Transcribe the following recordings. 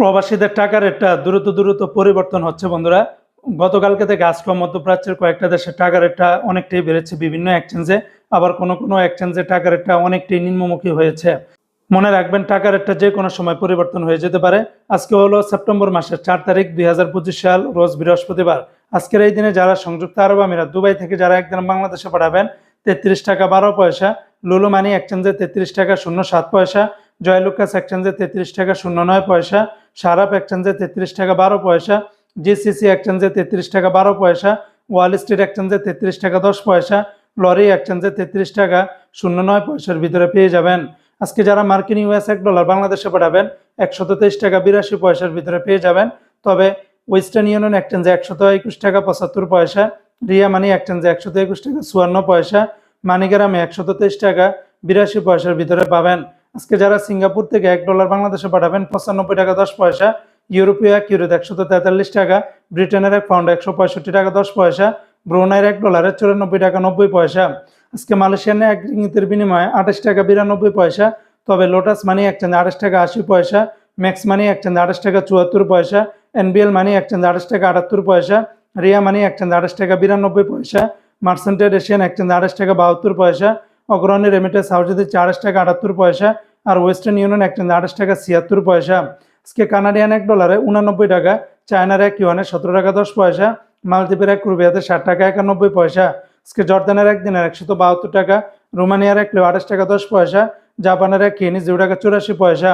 প্রবাসীদের টাকার একটা দ্রুত দ্রুত পরিবর্তন হচ্ছে বন্ধুরা। গতকালকে থেকে আজকে মধ্যপ্রাচ্যের কয়েকটা দেশের টাকার রেটটা অনেকটাই বেড়েছে বিভিন্ন এক্সচেঞ্জে আবার কোনো কোনো এক্সচেঞ্জে টাকার রেটটা অনেকটাই নিম্নমুখী হয়েছে। মনে রাখবেন, টাকার রেটটা যে কোনো সময় পরিবর্তন হয়ে যেতে পারে। আজকে হলো সেপ্টেম্বর মাসের চার তারিখ, দুই হাজার পঁচিশ সাল, রোজ বৃহস্পতিবার। আজকের এই দিনে যারা সংযুক্ত আরব আমিরাত, দুবাই থেকে যারা একদিন বাংলাদেশে পাঠাবেন, তেত্রিশ টাকা বারো পয়সা। লুলু মানি এক্সচেঞ্জে তেত্রিশ টাকা শূন্য সাত পয়সা। জয়লুকাস এক্সচেঞ্জে তেত্রিশ টাকা শূন্য নয় পয়সা। সারাপ এক্সচেঞ্জে তেত্রিশ টাকা বারো পয়সা, জিসিসি এক্সচেঞ্জে তেত্রিশ টাকা বারো পয়সা, ওয়াল স্ট্রিট এক্সচেঞ্জে তেত্রিশ টাকা দশ পয়সা, লরি এক্সচেঞ্জে তেত্রিশ টাকা শূন্য নয় পয়সার ভিতরে পেয়ে যাবেন। আজকে যারা মার্কিন ইউএস এক ডলার বাংলাদেশে পাঠাবেন একশত তেইশ টাকা বিরাশি পয়সার ভিতরে পেয়ে যাবেন। তবে ওয়েস্টার্ন ইউনিয়ন এক্সচেঞ্জে একশত একুশ টাকা পঁচাত্তর পয়সা, রিয়া মানি এক্সচেঞ্জে একশত একুশ টাকা চুয়ান্ন পয়সা, মানিগ্রামে একশত তেইশ টাকা বিরাশি পয়সার ভিতরে পাবেন। আজকে যারা সিঙ্গাপুর থেকে এক ডলার বাংলাদেশে পাঠাবেন, পঁচানব্বই টাকা দশ পয়সা, ইউরোপীয় এক ইউরোতে একশত তেতাল্লিশ টাকা, ব্রিটেনের এক পাউন্ড একশো পঁয়ষট্টি টাকা দশ পয়সা, ব্রুনাইয়ের এক ডলারে চুরানব্বই টাকা নব্বই পয়সা। আজকে মালয়েশিয়ানে এক রিঙ্গিতের বিনিময়ে আঠাশ টাকা বিরানব্বই পয়সা, তবে লোটাস মানি এক একচেঞ্জ আঠাশ টাকা আশি পয়সা, ম্যাক্স মানি এক একচেঞ্জ আঠাশ টাকা চুয়াত্তর পয়সা, এনবিএল মানি এক একচেঞ্জ আঠাশ টাকা আটাত্তর পয়সা, রিয়া মানি এক একচেঞ্জ আঠাশ টাকা বিরানব্বই পয়সা মার্সেন্টেড এশিয়ান একচেঞ্জ আঠাশ টাকা বাহাত্তর পয়সা অগ্রণী রেমিটেন্স হাউসে দিচ্ছে আঠাশ টাকা আটাত্তর পয়সা আর ওয়েস্টার্ন ইউনিয়ন একচেঞ্জ আঠাশ টাকা ছিয়াত্তর পয়সা। আজকে কানাডিয়ান এক ডলারে উনানব্বই টাকা চায়নার এক ইউয়ানে সতেরো টাকা দশ পয়সা, মালদ্বীপের এক রুবিয়াতে ষাট টাকা একানব্বই পয়সা। আজকে জর্দানের এক, দিনের একশত বাহাত্তর টাকা, রোমানিয়ার এক লেও আঠাশ টাকা দশ পয়সা, জাপানের এক কেনি জিরো টাকা চুরাশি পয়সা।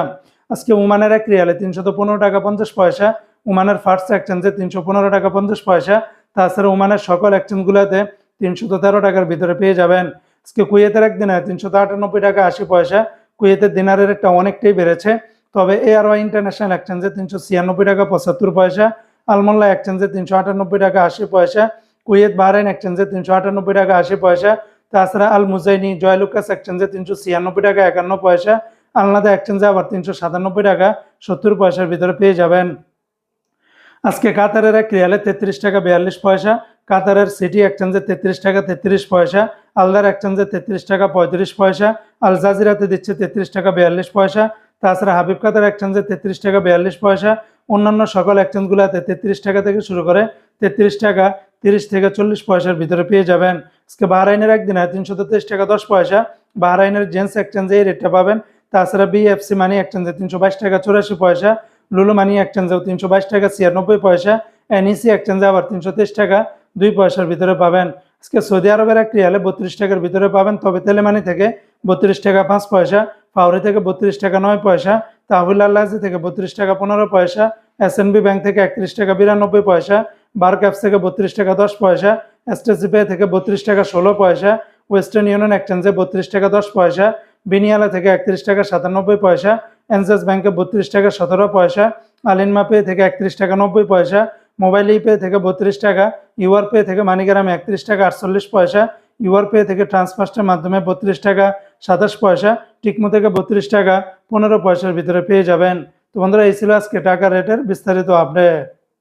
আজকে উমানের এক রিয়ালে তিনশত পনেরো টাকা পঞ্চাশ পয়সা উমানের ফার্স্ট এক্সচেঞ্জে তিনশো পনেরো টাকা পঞ্চাশ পয়সা, তাছাড়া উমানের সকল এক্সচেঞ্জগুলোতে তিনশত তেরো টাকার ভিতরে পেয়ে যাবেন। আজকে কুয়েতের এক দিনে তিনশত আটানব্বই টাকা আশি পয়সা, কুয়েতের দিনারের একটা অনেকটাই বেড়েছে। তবে এ আর ওয়াই ইন্টারন্যাশনাল এক্সচেঞ্জে তিনশো ছিয়ানব্বই টাকা পঁচাত্তর পয়সা আলমোল্লা এক্সচেঞ্জে তিনশো আটানব্বই টাকা আশি পয়সা, কুয়েত বাহরাইন এক্সচেঞ্জে তিনশো আটানব্বই টাকা আশি পয়সা, তাছাড়া আল মুজাইনি জয়লুকাস এক্সচেঞ্জে তিনশো ছিয়ানব্বই টাকা একান্ন পয়সা আলনাদা এক্সচেঞ্জে আবার তিনশো সাতানব্বই টাকা সত্তর পয়সার ভিতরে পেয়ে যাবেন। আজকে কাতারের এক রিয়ালে তেত্রিশ টাকা বিয়াল্লিশ পয়সা কাতারের সিটি এক্সচেঞ্জে তেত্রিশ টাকা তেত্রিশ পয়সা, আলদার এক্সচেঞ্জে তেত্রিশ টাকা পঁয়ত্রিশ পয়সা, আল জাজিরাতে দিচ্ছে তেত্রিশ টাকা বিয়াল্লিশ পয়সা, তাছাড়া হাবিব কাতার এক্সচেঞ্জে তেত্রিশ টাকা বিয়াল্লিশ পয়সা, অন্যান্য সকল এক্সচেঞ্জগুলোতে তেত্রিশ টাকা থেকে শুরু করে তেত্রিশ টাকা তিরিশ থেকে চল্লিশ পয়সার ভিতরে পেয়ে যাবেন। আজকে বাহরাইনের একদিনে তিনশো তেত্রিশ টাকা দশ পয়সা। বাহরাইনের জেন্টস এক্সচেঞ্জে এই রেটটা পাবেন। তাছাড়া বিএফসি মানি এক্সচেঞ্জে তিনশো বাইশ টাকা চৌরাশি পয়সা, লুলু মানি এক্সচেঞ্জেও তিনশো বাইশ টাকা ছিয়ানব্বই পয়সা, এনইসি এক্সচেঞ্জে আবার তিনশো তেইশ টাকা। দুই পয়সার ভিতরে পাবেন। আজকে সৌদি আরবের এক রিয়ালে বত্রিশ টাকার ভিতরে পাবেন। তবে তেলেমানি থেকে বত্রিশ টাকা পাঁচ পয়সা, ফাউরি থেকে বত্রিশ টাকা নয় পয়সা তাহবিল আল্লাহি থেকে বত্রিশ টাকা পনেরো পয়সা এসএনবি ব্যাংক থেকে একত্রিশ টাকা বিরানব্বই পয়সা বার ক্যাপস থেকে বত্রিশ টাকা দশ পয়সা এসটিসি পে থেকে বত্রিশ টাকা ষোলো পয়সা, ওয়েস্টার্ন ইউনিয়ন এক্সচেঞ্জে বত্রিশ টাকা দশ পয়সা, বিনিয়ালা থেকে একত্রিশ টাকা সাতানব্বই পয়সা এনসেস ব্যাংকে বত্রিশ টাকা সতেরো পয়সা, আলিনমা পে থেকে একত্রিশ টাকা নব্বই পয়সা মোবাইল পে থেকে বত্রিশ টাকা ইউআর পে থেকে মানিগ্রামে একত্রিশ টাকা, আটচল্লিশ পয়সা ইউআর পে থেকে ট্রান্সফার্স্টের মাধ্যমে বত্রিশ টাকা, সাতাশ পয়সা, টিকমো থেকে বত্রিশ টাকা, পনেরো পয়সার ভিতরে পেয়ে যাবেন। তো বন্ধুরা, এই ছিল আজকে টাকা রেটের বিস্তারিত আপডেট